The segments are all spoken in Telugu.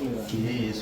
你爷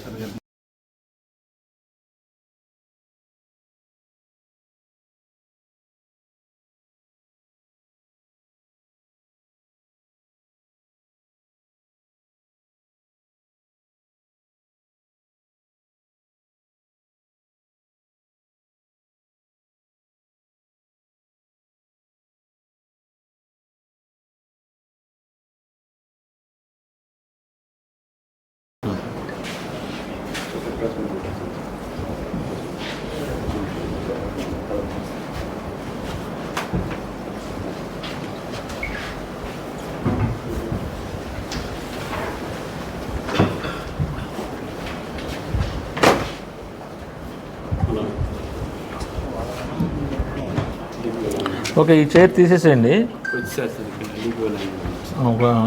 ఓకే ఈ చైర్ తీసేసేయండి.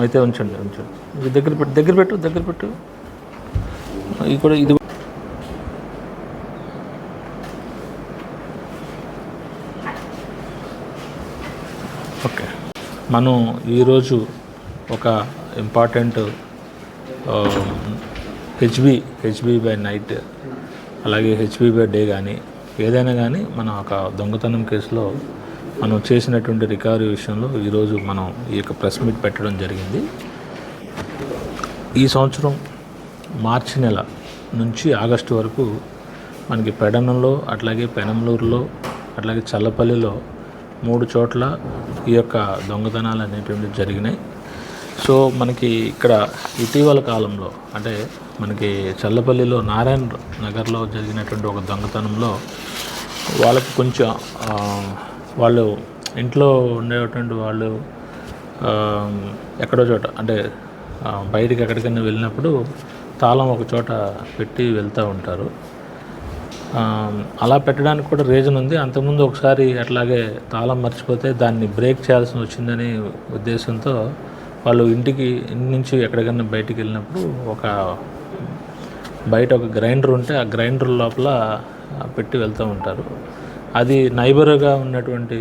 అయితే ఉంచండి ఉంచండి. ఇది దగ్గర పెట్టు దగ్గర పెట్టు దగ్గర పెట్టు. ఇది కూడా ఇది ఓకే. మనం ఈరోజు ఒక important HB HB by night అలాగే హెచ్బి బై డే కానీ ఏదైనా కానీ మనం ఒక దొంగతనం కేసులో మనం చేసినటువంటి రికవరీ విషయంలో ఈరోజు మనం ఈ యొక్క ప్రెస్ మీట్ పెట్టడం జరిగింది. ఈ సంవత్సరం మార్చి నెల నుంచి ఆగస్టు వరకు మనకి పెడనంలో అట్లాగే పెనంలూరులో అట్లాగే చల్లపల్లిలో మూడు చోట్ల ఈ యొక్క దొంగతనాలు అనేటువంటివి జరిగినాయి. సో మనకి ఇక్కడ ఇటీవల కాలంలో అంటే మనకి చల్లపల్లిలో నారాయణ నగర్లో జరిగినటువంటి ఒక దొంగతనంలో వాళ్ళకి కొంచెం వాళ్ళు ఇంట్లో ఉండేటువంటి వాళ్ళు ఎక్కడో చోట అంటే బయటికి ఎక్కడికైనా వెళ్ళినప్పుడు తాళం ఒక చోట పెట్టి వెళ్తూ ఉంటారు. అలా పెట్టడానికి కూడా రీజన్ ఉంది. అంతకుముందు ఒకసారి అట్లాగే తాళం మర్చిపోతే దాన్ని బ్రేక్ చేయాల్సి వచ్చిందని ఉద్దేశంతో వాళ్ళు ఇంటికి ఇంటి నుంచి ఎక్కడికైనా బయటికి వెళ్ళినప్పుడు ఒక బయట ఒక గ్రైండర్ ఉంటే ఆ గ్రైండర్ లోపల పెట్టి వెళ్తూ ఉంటారు. అది నైబర్గా ఉన్నటువంటి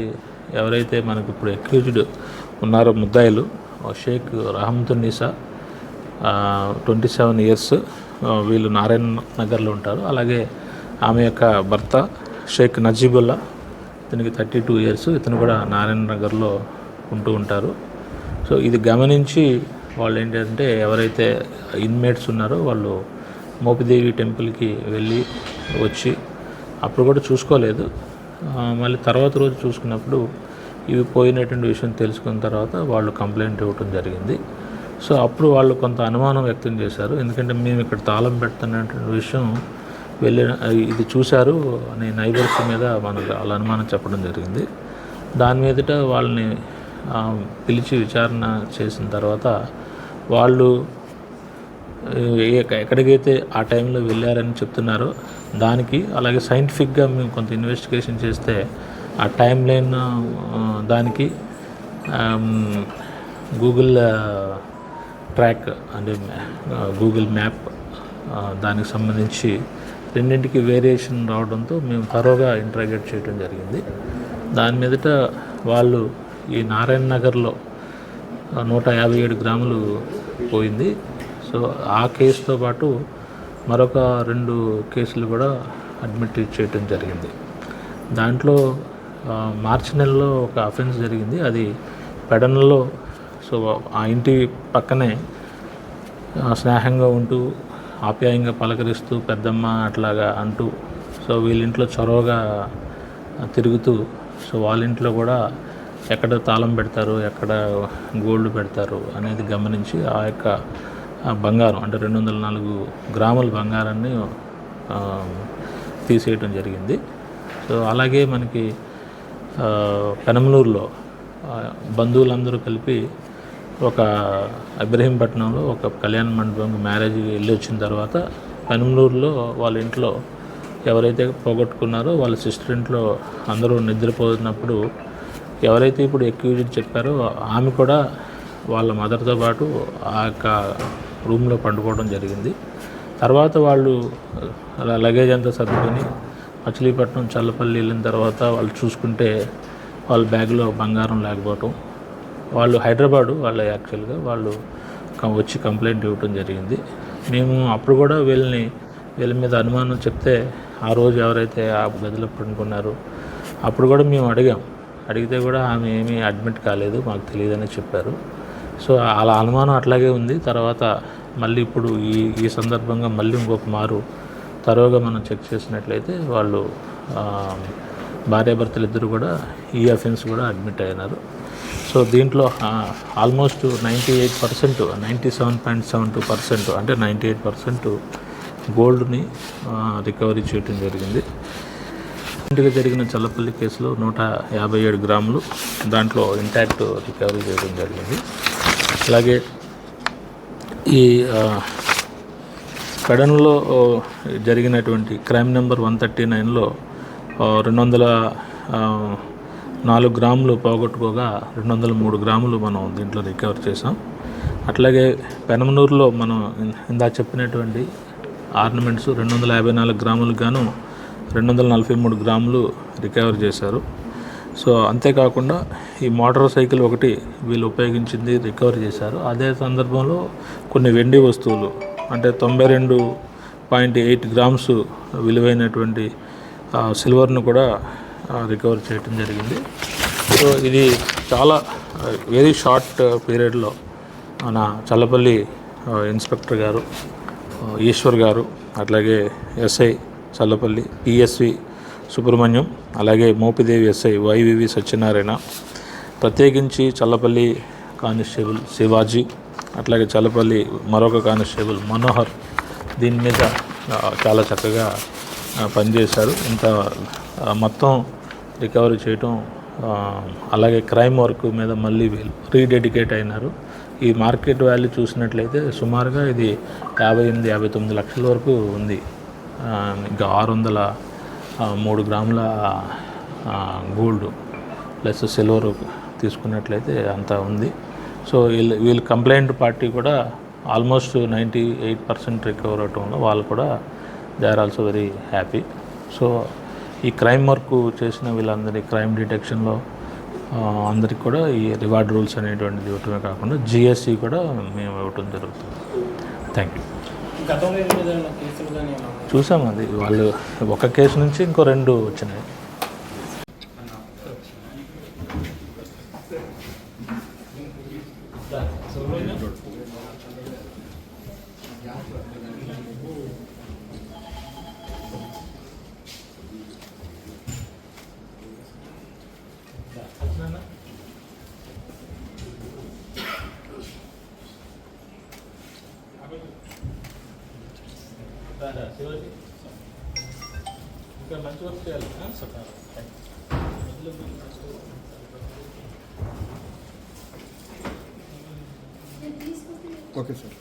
ఎవరైతే మనకు ఇప్పుడు ఎక్యూజ్డ్ ఉన్నారో ముద్దాయిలు Shaik Rahmatunnisa twenty seven years వీళ్ళు నారాయణ నగర్లో ఉంటారు. అలాగే ఆమె యొక్క భర్త షేక్ నజీబుల్లా. ఇతనికి థర్టీ టూ ఇయర్స్. ఇతను కూడా నారాయణ నగర్లో ఉంటూ ఉంటారు. సో ఇది గమనించి వాళ్ళు ఏంటంటే ఎవరైతే ఇన్మేట్స్ ఉన్నారో వాళ్ళు మోపిదేవి టెంపుల్కి వెళ్ళి వచ్చి అప్పుడు కూడా చూసుకోలేదు. మళ్ళీ తర్వాత రోజు చూసుకున్నప్పుడు ఇవి పోయినటువంటి విషయం తెలుసుకున్న తర్వాత వాళ్ళు కంప్లైంట్ ఇవ్వటం జరిగింది. సో అప్పుడు వాళ్ళు కొంత అనుమానం వ్యక్తం చేశారు. ఎందుకంటే మేము ఇక్కడ తాళం పెడుతున్నటువంటి విషయం వెళ్ళిన ఇది చూశారు అనే నైబర్స్ మీద మనకు వాళ్ళ అనుమానం చెప్పడం జరిగింది. దాని మీదట వాళ్ళని పిలిచి విచారణ చేసిన తర్వాత వాళ్ళు ఎక్కడికైతే ఆ టైంలో వెళ్ళారని చెప్తున్నారో దానికి అలాగే సైంటిఫిక్గా మేము కొంత ఇన్వెస్టిగేషన్ చేస్తే ఆ టైం లైన్ దానికి గూగుల్ ట్రాక్ అంటే గూగుల్ మ్యాప్ దానికి సంబంధించి రెండింటికి వేరియేషన్ రావడంతో మేము థరోగా ఇంట్రాగేట్ చేయడం జరిగింది. దాని మీదట వాళ్ళు ఈ నారాయణ నగర్లో నూట యాభై ఏడు గ్రాములు పోయింది. సో ఆ కేసుతో పాటు మరొక రెండు కేసులు కూడా అడ్మిట్ చేయటం జరిగింది. దాంట్లో మార్చి నెలలో ఒక అఫెన్స్ జరిగింది. అది పెడనలో సో ఆ ఇంటి పక్కనే స్నేహంగా ఉంటూ ఆప్యాయంగా పలకరిస్తూ పెద్దమ్మ అట్లాగా అంటూ సో వీళ్ళింట్లో చొరవగా తిరుగుతూ సో వాళ్ళ ఇంట్లో కూడా ఎక్కడ తాళం పెడతారు ఎక్కడ గోల్డ్ పెడతారు అనేది గమనించి ఆ యొక్క బంగారం అంటే రెండు వందల నాలుగు గ్రాముల బంగారాన్ని తీసేయటం జరిగింది. సో అలాగే మనకి పెనమలూరులో బంధువులందరూ కలిపి ఒక ఇబ్రహీంపట్నంలో ఒక కళ్యాణ మండపం మ్యారేజ్కి వెళ్ళి వచ్చిన తర్వాత పెనమలూరులో వాళ్ళ ఇంట్లో ఎవరైతే పోగొట్టుకున్నారో వాళ్ళ సిస్టర్ ఇంట్లో అందరూ నిద్రపోతున్నప్పుడు ఎవరైతే ఇప్పుడు ఎక్యూజెడ్ చెప్పారో ఆమె కూడా వాళ్ళ మదర్తో పాటు ఆ యొక్క రూమ్లో పండుకోవడం జరిగింది. తర్వాత వాళ్ళు లగేజ్ అంతా సర్దుకొని మచిలీపట్నం చల్లపల్లి వెళ్ళిన తర్వాత వాళ్ళు చూసుకుంటే వాళ్ళ బ్యాగ్లో బంగారం లేకపోవటం. వాళ్ళు హైదరాబాదు వాళ్ళ యాక్చువల్గా వాళ్ళు వచ్చి కంప్లైంట్ ఇవ్వటం జరిగింది. మేము అప్పుడు కూడా వీళ్ళని వీళ్ళ మీద అనుమానం చెప్తే ఆ రోజు ఎవరైతే ఆ గదిలో పడుకున్నారో అప్పుడు కూడా మేము అడిగాం. అడిగితే కూడా ఆమె ఏమీ అడ్మిట్ కాలేదు మాకు తెలియదని చెప్పారు. సో అలా అనుమానం అట్లాగే ఉంది. తర్వాత మళ్ళీ ఇప్పుడు ఈ ఈ సందర్భంగా మళ్ళీ ఇంకొక మారు తరువుగా మనం చెక్ చేసినట్లయితే వాళ్ళు భార్యాభర్తలు ఇద్దరు కూడా ఈ అఫెన్స్ కూడా అడ్మిట్ అయినారు. సో దీంట్లో almost ninety eight percent ninety seven point seven two percent అంటే నైంటీ ఎయిట్ పర్సెంట్ గోల్డ్ని రికవరీ చేయడం జరిగింది. ఇంటికి జరిగిన చల్లపల్లి కేసులో నూట యాభై ఏడు గ్రాములు దాంట్లో ఇంటాక్ట్ రికవరీ చేయడం జరిగింది. అలాగే ఈ కడన్లో జరిగినటువంటి క్రైమ్ నెంబర్ వన్ థర్టీ నైన్లో రెండు వందల నాలుగు గ్రాములు పోగొట్టుకోగా రెండు వందల మూడు గ్రాములు మనం దీంట్లో రికవర్ చేసాం అట్లాగే పెనమనూరులో మనం ఇందా చెప్పినటువంటి ఆర్నమెంట్స్ రెండు వందల యాభై నాలుగు గ్రాములకు గాను రెండు వందల నలభై మూడు గ్రాములు రికవర్ చేశారు. సో అంతేకాకుండా ఈ మోటార్ సైకిల్ ఒకటి వీళ్ళు ఉపయోగించింది రికవర్ చేశారు. అదే సందర్భంలో కొన్ని వెండి వస్తువులు అంటే తొంభై రెండు పాయింట్ ఎయిట్ గ్రామ్స్ విలువైనటువంటి సిల్వర్ను కూడా రికవర్ చేయటం జరిగింది. సో ఇది చాలా వెరీ షార్ట్ పీరియడ్లో మన చల్లపల్లి ఇన్స్పెక్టర్ గారు ఈశ్వర్ గారు అట్లాగే ఎస్ఐ చల్లపల్లి పిఎస్వి సుబ్రహ్మణ్యం అలాగే మోపిదేవి ఎస్ఐ వైవివి సత్యనారాయణ ప్రత్యేకించి చల్లపల్లి కానిస్టేబుల్ శివాజీ అట్లాగే చల్లపల్లి మరొక కానిస్టేబుల్ మనోహర్ దీని మీద చాలా చక్కగా పనిచేశారు. ఇంత మొత్తం రికవరీ చేయటం అలాగే క్రైమ్ వర్క్ మీద మళ్ళీ వీళ్ళు రీడెడికేట్ అయినారు. ఈ మార్కెట్ వాల్యూ చూసినట్లయితే సుమారుగా ఇది యాభై ఎనిమిది యాభై తొమ్మిది లక్షల వరకు ఉంది. ఇంకా ఆరు వందల మూడు గ్రాముల గోల్డ్ ప్లస్ సిల్వర్ తీసుకున్నట్లయితే అంతా ఉంది. సో వీళ్ళు వీళ్ళు కంప్లైంట్ పార్టీ కూడా almost ninety eight percent recover అవటంలో వాళ్ళు కూడా they are also very happy. So ఈ క్రైమ్ వర్క్ చేసిన వీళ్ళందరి క్రైమ్ డిటెక్షన్లో అందరికి కూడా ఈ రివార్డ్ రూల్స్ అనేటువంటిది ఇవ్వటమే కాకుండా జిఎస్సి కూడా మేము ఇవ్వటం జరుగుతుంది. థ్యాంక్ యూ చూసాం అది. వాళ్ళు ఒక కేసు నుంచి ఇంకో రెండు వచ్చినాయి. ఇంకా మంచి వర్క్ చేయాలి. Okay sir.